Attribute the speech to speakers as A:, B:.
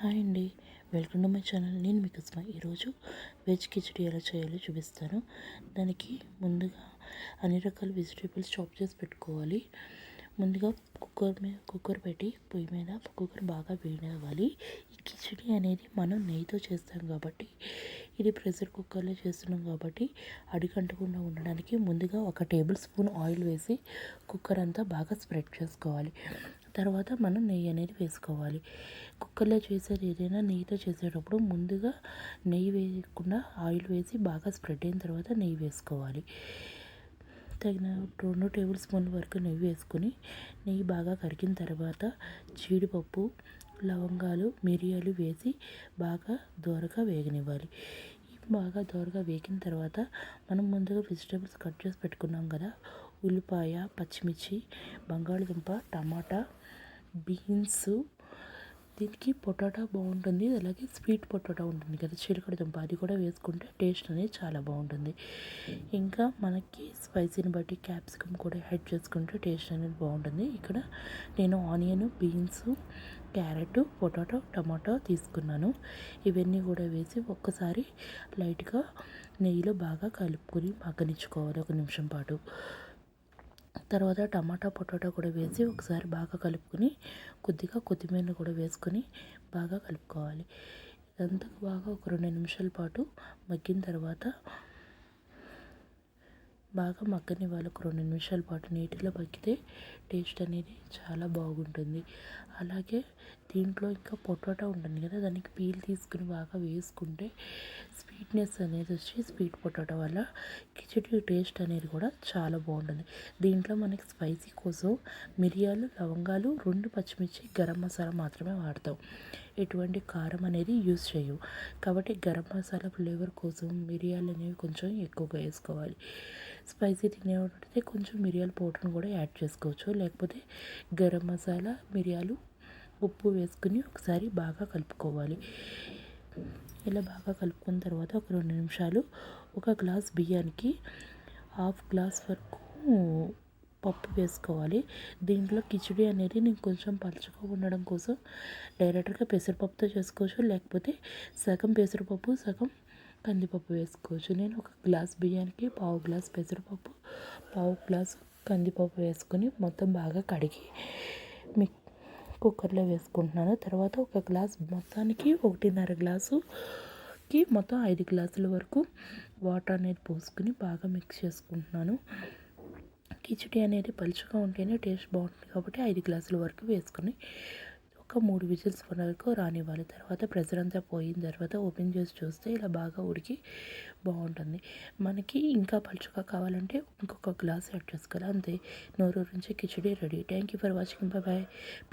A: Hi అండి. Welcome to my channel. నేను మీకు ఉస్మా ఈరోజు వెజ్ కిచడీ ఎలా చేయాలో చూపిస్తాను. దానికి ముందుగా అన్ని రకాల వెజిటేబుల్స్ చాప్ చేసి పెట్టుకోవాలి. ముందుగా కుక్కర్ మీద కుక్కర్ పెట్టి పొయ్యి మీద కుక్కర్ బాగా వేడవ్వాలి. ఈ కిచడీ అనేది మనం నెయ్యితో చేస్తాం కాబట్టి ఇది ప్రెషర్ కుక్కర్లో చేస్తున్నాం కాబట్టి అడిగంటకుండా ఉండడానికి ముందుగా ఒక టేబుల్ స్పూన్ ఆయిల్ వేసి కుక్కర్ అంతా బాగా స్ప్రెడ్ చేసుకోవాలి. తర్వాత మనం నెయ్యి అనేది వేసుకోవాలి. కుక్కర్లో చేసేది ఏదైనా నెయ్యితో చేసేటప్పుడు ముందుగా నెయ్యి వేయకుండా ఆయిల్ వేసి బాగా స్ప్రెడ్ అయిన తర్వాత నెయ్యి వేసుకోవాలి. తగిన రెండు టేబుల్ స్పూన్ల వరకు నెయ్యి వేసుకొని నెయ్యి బాగా కరిగిన తర్వాత జీడిపప్పు లవంగాలు మిరియాలు వేసి బాగా దోరగా వేగనివ్వాలి. బాగా దోరగా వేగిన తర్వాత మనం ముందుగా వెజిటేబుల్స్ కట్ చేసి పెట్టుకున్నాం కదా ఉల్లిపాయ పచ్చిమిర్చి బంగాళదుంప టమాటా బీన్స్. దీనికి పొటాటో బాగుంటుంది. అలాగే స్వీట్ పొటాటో ఉంటుంది కదా చిలకడ దుంప అది కూడా వేసుకుంటే టేస్ట్ అనేది చాలా బాగుంటుంది. ఇంకా మనకి స్పైసీని బట్టి క్యాప్సికమ్ కూడా యాడ్ చేసుకుంటే టేస్ట్ అనేది బాగుంటుంది. ఇక్కడ నేను onion beans carrot potato tomato తీసుకున్నాను. ఇవన్నీ కూడా వేసి ఒక్కసారి లైట్గా నెయ్యిలో బాగా కలుపుకొని మగ్గనిచ్చుకోవాలి. ఒక నిమిషం పాటు. తర్వాత టమాటా పొటాటో కూడా వేసి ఒకసారి బాగా కలుపుకొని కొద్దిగా కొత్తిమీర కూడా వేసుకొని బాగా కలుపుకోవాలి. ఇదంతా బాగా ఒక రెండు నిమిషాల పాటు మగ్గిన తర్వాత బాగా మగ్గని వాళ్ళకు రెండు నిమిషాల పాటు నీటిలో మగ్గితే టేస్ట్ అనేది చాలా బాగుంటుంది. అలాగే దీంట్లో ఇంకా పొటాటో ఉంటుంది కదా దానికి పీల్ తీసుకుని బాగా వేసుకుంటే స్వీట్నెస్ అనేది వచ్చి స్వీట్ పొటాటో వల్ల కిచడీ టేస్ట్ అనేది కూడా చాలా బాగుంటుంది. దీంట్లో మనకి స్పైసీ కోసం మిరియాలు లవంగాలు రెండు పచ్చిమిర్చి గరం మసాలా మాత్రమే వాడతాం. ఎటువంటి కారం అనేది యూజ్ చేయవు. కాబట్టి గరం మసాలా ఫ్లేవర్ కోసం మిరియాలు అనేవి కొంచెం ఎక్కువగా వేసుకోవాలి. స్పైసీ తినేవాడితే కొంచెం మిరియాల పౌడర్ని కూడా యాడ్ చేసుకోవచ్చు. లేకపోతే గరం మసాలా మిరియాలు ఉప్పు వేసుకుని ఒకసారి బాగా కలుపుకోవాలి. ఇలా బాగా కలుపుకున్న తర్వాత ఒక రెండు నిమిషాలు ఒక గ్లాస్ బియ్యానికి హాఫ్ గ్లాస్ వరకు పప్పు వేసుకోవాలి. దీంట్లో కిచిడి అనేది నేను కొంచెం పలుచగా ఉండడం కోసం డైరెక్ట్గా పెసరపప్పుతో చేసుకోవచ్చు. లేకపోతే సగం పెసరపప్పు సగం కందిపప్పు వేసుకోవచ్చు. నేను ఒక గ్లాస్ బియ్యానికి పావు గ్లాస్ పెసరపప్పు పావు గ్లాస్ కందిపప్పు వేసుకొని మొత్తం బాగా కడిగి కుక్కర్లో వేసుకుంటున్నాను. తర్వాత ఒక గ్లాస్ మొత్తానికి ఒకటిన్నర గ్లాసుకి మొత్తం ఐదు గ్లాసుల వరకు వాటర్ అనేది పోసుకుని బాగా మిక్స్ చేసుకుంటున్నాను. కిచిడి అనేది పలుచగా ఉంటేనే టేస్ట్ బాగుంటుంది కాబట్టి ఐదు గ్లాసుల వరకు వేసుకొని ఒక మూడు విజిల్స్ వరకు రానివ్వాలి. తర్వాత ప్రెజర్ అంతా పోయిన తర్వాత ఓపెన్ చేసి చూస్తే ఇలా బాగా ఉడికి బాగుంటుంది. మనకి ఇంకా పలుచగా కావాలంటే ఇంకొక గ్లాస్ యాడ్ చేసుకోవాలి. అంతే. నోరు నుంచి khichdi ready. Thank you for watching bye